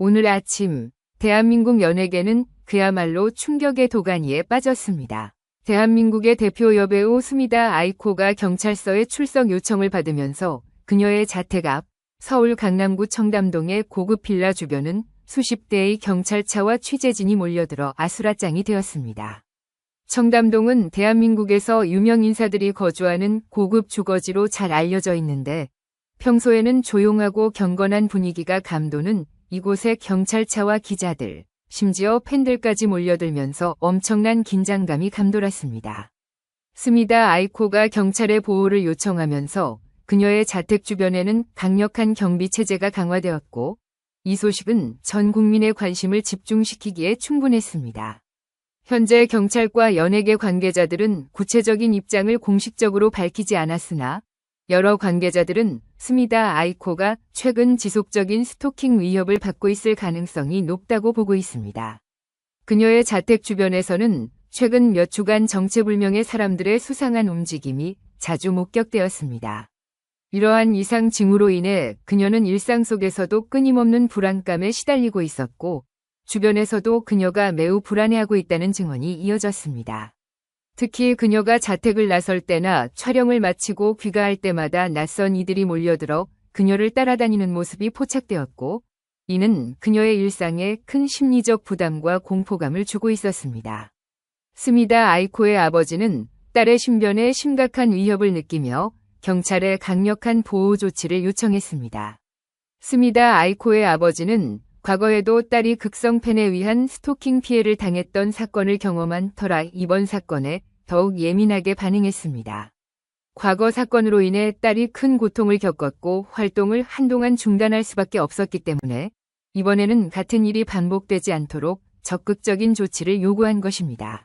오늘 아침 대한민국 연예계는 그야말로 충격의 도가니에 빠졌습니다. 대한민국의 대표 여배우 스미다 아이코가 경찰서에 출석 요청을 받으면서 그녀의 자택 앞 서울 강남구 청담동의 고급 빌라 주변은 수십 대의 경찰차와 취재진이 몰려들어 아수라장이 되었습니다. 청담동은 대한민국에서 유명 인사들이 거주하는 고급 주거지로 잘 알려져 있는데 평소에는 조용하고 경건한 분위기가 감도는 이곳에 경찰차와 기자들, 심지어 팬들까지 몰려들면서 엄청난 긴장감이 감돌았습니다. 스미다 아이코가 경찰의 보호를 요청하면서 그녀의 자택 주변에는 강력한 경비 체제가 강화되었고 이 소식은 전 국민의 관심을 집중시키기에 충분했습니다. 현재 경찰과 연예계 관계자들은 구체적인 입장을 공식적으로 밝히지 않았으나 여러 관계자들은 스미다 아이코가 최근 지속적인 스토킹 위협을 받고 있을 가능성이 높다고 보고 있습니다. 그녀의 자택 주변에서는 최근 몇 주간 정체불명의 사람들의 수상한 움직임이 자주 목격되었습니다. 이러한 이상 징후로 인해 그녀는 일상 속에서도 끊임없는 불안감에 시달리고 있었고 주변에서도 그녀가 매우 불안해하고 있다는 증언이 이어졌습니다. 특히 그녀가 자택을 나설 때나 촬영을 마치고 귀가할 때마다 낯선 이들이 몰려들어 그녀를 따라다니는 모습이 포착되었고 이는 그녀의 일상에 큰 심리적 부담과 공포감을 주고 있었습니다. 스미다 아이코의 아버지는 딸의 신변에 심각한 위협을 느끼며 경찰에 강력한 보호 조치를 요청했습니다. 스미다 아이코의 아버지는 과거에도 딸이 극성팬에 의한 스토킹 피해를 당했던 사건을 경험한 터라 이번 사건에 더욱 예민하게 반응했습니다. 과거 사건으로 인해 딸이 큰 고통을 겪었고 활동을 한동안 중단할 수밖에 없었기 때문에 이번에는 같은 일이 반복되지 않도록 적극적인 조치를 요구한 것입니다.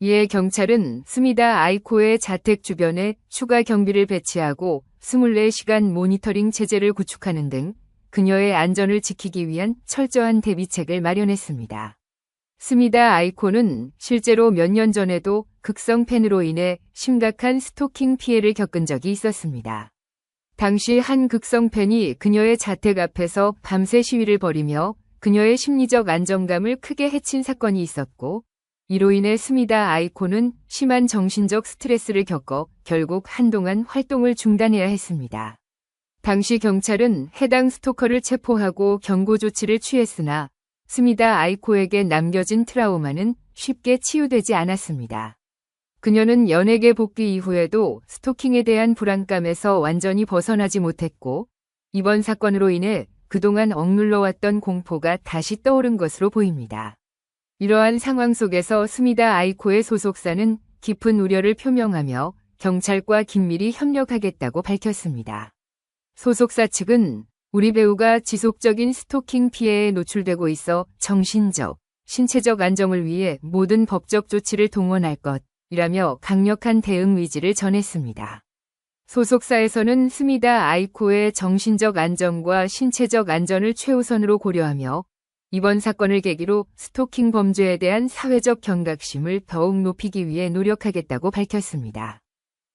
이에 경찰은 스미다 아이코의 자택 주변에 추가 경비를 배치하고 24시간 모니터링 체제를 구축하는 등 그녀의 안전을 지키기 위한 철저한 대비책을 마련했습니다. 스미다 아이코는 실제로 몇 년 전에도 극성 팬으로 인해 심각한 스토킹 피해를 겪은 적이 있었습니다. 당시 한 극성 팬이 그녀의 자택 앞에서 밤새 시위를 벌이며 그녀의 심리적 안정감을 크게 해친 사건이 있었고 이로 인해 스미다 아이코는 심한 정신적 스트레스를 겪어 결국 한동안 활동을 중단해야 했습니다. 당시 경찰은 해당 스토커를 체포하고 경고 조치를 취했으나 스미다 아이코에게 남겨진 트라우마는 쉽게 치유되지 않았습니다. 그녀는 연예계 복귀 이후에도 스토킹에 대한 불안감에서 완전히 벗어나지 못했고 이번 사건으로 인해 그동안 억눌러왔던 공포가 다시 떠오른 것으로 보입니다. 이러한 상황 속에서 스미다 아이코의 소속사는 깊은 우려를 표명하며 경찰과 긴밀히 협력하겠다고 밝혔습니다. 소속사 측은 우리 배우가 지속적인 스토킹 피해에 노출되고 있어 정신적, 신체적 안정을 위해 모든 법적 조치를 동원할 것이라며 강력한 대응 의지를 전했습니다. 소속사에서는 스미다 아이코의 정신적 안정과 신체적 안전을 최우선으로 고려하며 이번 사건을 계기로 스토킹 범죄에 대한 사회적 경각심을 더욱 높이기 위해 노력하겠다고 밝혔습니다.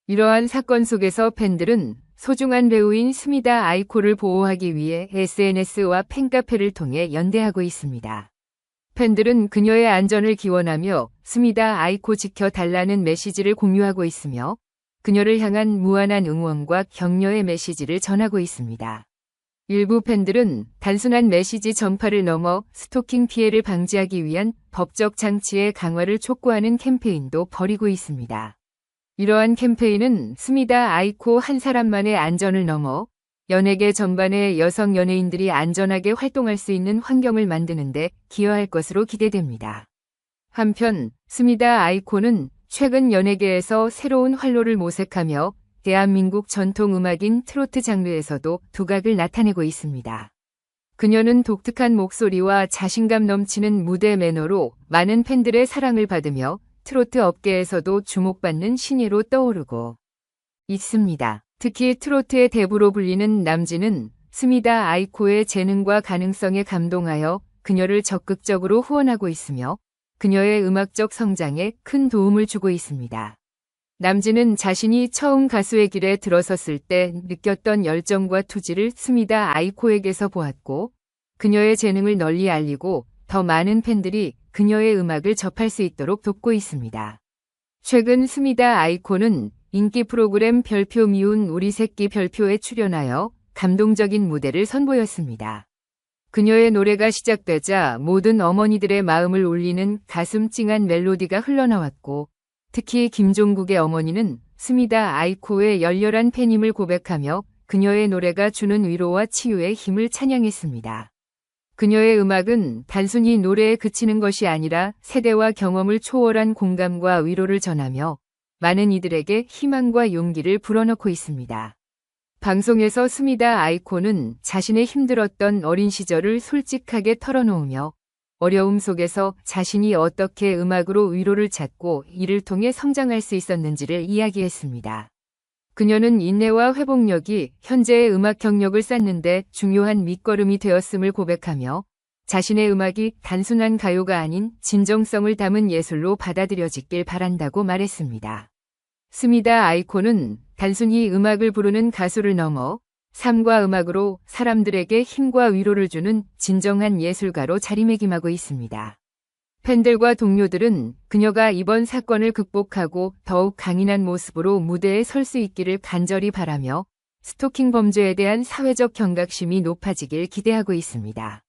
이러한 사건 속에서 팬들은 소중한 배우인 스미다 아이코를 보호하기 위해 SNS와 팬카페를 통해 연대하고 있습니다. 팬들은 그녀의 안전을 기원하며 스미다 아이코 지켜달라는 메시지를 공유하고 있으며 그녀를 향한 무한한 응원과 격려의 메시지를 전하고 있습니다. 일부 팬들은 단순한 메시지 전파를 넘어 스토킹 피해를 방지하기 위한 법적 장치의 강화를 촉구하는 캠페인도 벌이고 있습니다. 이러한 캠페인은 스미다 아이코 한 사람만의 안전을 넘어 연예계 전반의 여성 연예인들이 안전하게 활동할 수 있는 환경을 만드는데 기여할 것으로 기대됩니다. 한편 스미다 아이코는 최근 연예계에서 새로운 활로를 모색하며 대한민국 전통 음악인 트로트 장르에서도 두각을 나타내고 있습니다. 그녀는 독특한 목소리와 자신감 넘치는 무대 매너로 많은 팬들의 사랑을 받으며 트로트 업계에서도 주목받는 신예로 떠오르고 있습니다. 특히 트로트의 대부로 불리는 남진은 스미다 아이코의 재능과 가능성에 감동하여 그녀를 적극적으로 후원하고 있으며 그녀의 음악적 성장에 큰 도움을 주고 있습니다. 남진은 자신이 처음 가수의 길에 들어섰을 때 느꼈던 열정과 투지를 스미다 아이코에게서 보았고 그녀의 재능을 널리 알리고 더 많은 팬들이 그녀의 음악을 접할 수 있도록 돕고 있습니다. 최근 스미다 아이콘은 인기 프로그램 별표 미운 우리 새끼 별표에 출연하여 감동적인 무대를 선보였습니다. 그녀의 노래가 시작되자 모든 어머니들의 마음을 울리는 가슴 찡한 멜로디가 흘러나왔고 특히 김종국의 어머니는 스미다 아이코의 열렬한 팬임을 고백하며 그녀의 노래가 주는 위로와 치유의 힘을 찬양했습니다. 그녀의 음악은 단순히 노래에 그치는 것이 아니라 세대와 경험을 초월한 공감과 위로를 전하며 많은 이들에게 희망과 용기를 불어넣고 있습니다. 방송에서 스미다 아이콘은 자신의 힘들었던 어린 시절을 솔직하게 털어놓으며 어려움 속에서 자신이 어떻게 음악으로 위로를 찾고 이를 통해 성장할 수 있었는지를 이야기했습니다. 그녀는 인내와 회복력이 현재의 음악 경력을 쌓는데 중요한 밑거름이 되었음을 고백하며 자신의 음악이 단순한 가요가 아닌 진정성을 담은 예술로 받아들여지길 바란다고 말했습니다. 스미다 아이콘은 단순히 음악을 부르는 가수를 넘어 삶과 음악으로 사람들에게 힘과 위로를 주는 진정한 예술가로 자리매김하고 있습니다. 팬들과 동료들은 그녀가 이번 사건을 극복하고 더욱 강인한 모습으로 무대에 설 수 있기를 간절히 바라며 스토킹 범죄에 대한 사회적 경각심이 높아지길 기대하고 있습니다.